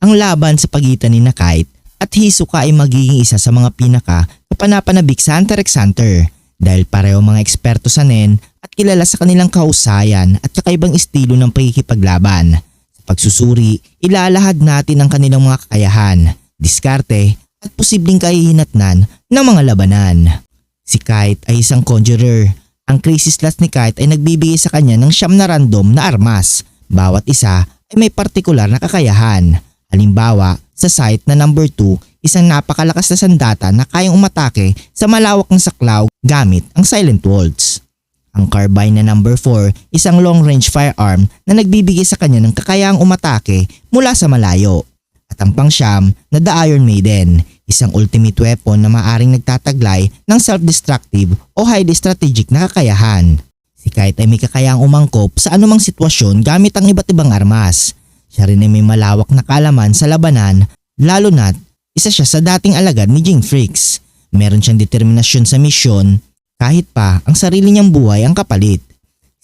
ang laban sa pagitan ni Kite at Hisoka ay magiging isa sa mga pinaka kapanapanabik sa Hunter x Hunter dahil pareho mga eksperto sa NEN at kilala sa kanilang kahusayan at kakaibang estilo ng pagkikipaglaban. Sa pagsusuri, ilalahad natin ang kanilang mga kakayahan, diskarte at posibleng kahihinatnan ng mga labanan. Si Kite ay isang conjurer. Ang crazy slots ni Kite ay nagbibigay sa kanya ng siyam na random na armas. Bawat isa ay may partikular na kakayahan. Halimbawa, sa site na number 2, isang napakalakas na sandata na kayang umatake sa malawak ng saklaw gamit ang silent words. Ang carbine na number 4, isang long range firearm na nagbibigay sa kanya ng kakayahang umatake mula sa malayo. At ang pangsyam na The Iron Maiden, isang ultimate weapon na maaring nagtataglay ng self-destructive o highly strategic na kakayahan. Si Kite ay may kakayahang umangkop sa anumang sitwasyon gamit ang iba't ibang armas. Siya rin ay may malawak na kalaman sa labanan lalo na't isa siya sa dating alagad ni Jing Freaks. Meron siyang determinasyon sa misyon kahit pa ang sarili niyang buhay ang kapalit.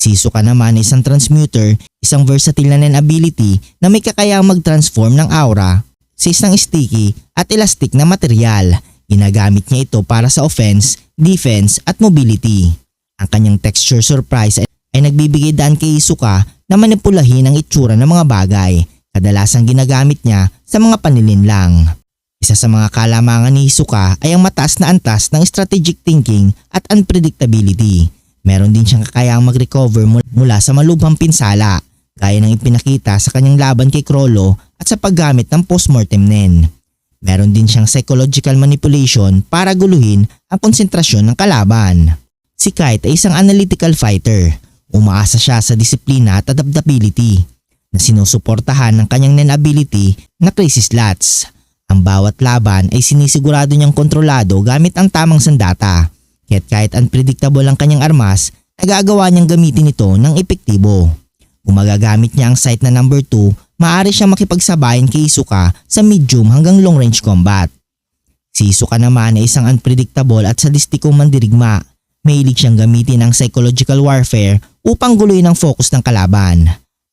Si Hisoka naman ay isang transmuter, isang versatile na ability na may kakayahang mag-transform ng aura sa isang sticky at elastic na material. Ginagamit niya ito para sa offense, defense at mobility. Ang kanyang texture surprise ay, ay nagbibigay daan kay Hisoka na manipulahin ang itsura ng mga bagay. Kadalasang ginagamit niya sa mga panilin lang. Isa sa mga kalamangan ni Hisoka ay ang mataas na antas ng strategic thinking at unpredictability. Meron din siyang kakayahang mag-recover mul- mula sa malubhang pinsala, gaya ng ipinakita sa kanyang laban kay Krollo at sa paggamit ng postmortem nen. Meron din siyang psychological manipulation para guluhin ang konsentrasyon ng kalaban. Si Kite ay isang analytical fighter. Umaasa siya sa disiplina at adaptability na sinusuportahan ng kanyang nen ability na crazy slots. Ang bawat laban ay sinisigurado niyang kontrolado gamit ang tamang sandata. Kaya't kahit unpredictable ang kanyang armas, nagagawa niyang gamitin ito ng epektibo. Kung magagamit niya ang sight na number 2, maaari siyang makipagsabayan kay Isuka sa medium hanggang long range combat. Si Isuka naman ay isang unpredictable at sadistikong mandirigma. Mahilig siyang gamitin ang psychological warfare upang guluhin ang focus ng kalaban.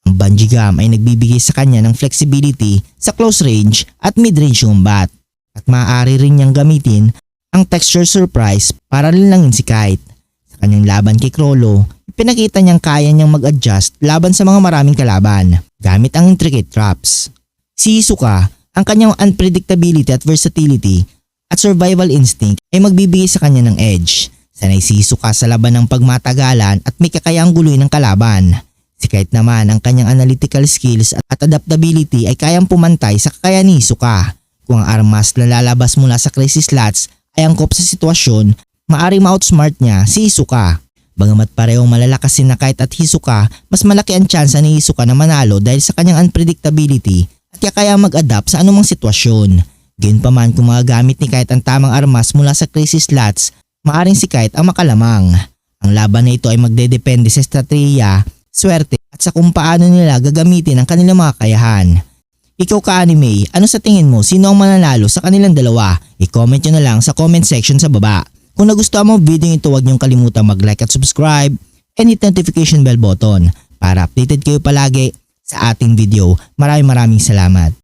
Ang bungee gum ay nagbibigay sa kanya ng flexibility sa close range at mid-range combat. At maaari rin niyang gamitin ang texture surprise para linlangin si Kite. Sa kanyang laban kay Krollo, ipinakita niyang kaya niyang mag-adjust laban sa mga maraming kalaban gamit ang intricate traps. Si Isuka, ang kanyang unpredictability at versatility at survival instinct ay magbibigay sa kanya ng edge. Sanay si Isuka sa laban ng pagmatagalan at may kakayang guloy ng kalaban. Si Kite naman ang kanyang analytical skills at adaptability ay kayang pumantay sa kakayahan ni Isuka. Kung ang armas na lalabas mula sa crisis slots ay angkop sa sitwasyon, maaari ma-outsmart niya si Isuka. Bagamat parehong malalakas si Kite at Hisoka, mas malaki ang tsansa ni Hisoka na manalo dahil sa kanyang unpredictability at kaya mag-adapt sa anumang sitwasyon. Gayunpaman kung magagamit ni Kite ang tamang armas mula sa crisis slots, maaring si Kite ang makalamang. Ang laban na ito ay magdedepende sa estratehiya, swerte at sa kung paano nila gagamitin ang kanilang mga kayahan. Ikaw ka-anime, ano sa tingin mo sino ang mananalo sa kanilang dalawa? I-comment nyo na lang sa comment section sa baba. Kung nagustuhan mo ang video ito huwag niyong kalimutan mag-like at subscribe and hit notification bell button para updated kayo palagi sa ating video. Maraming maraming salamat.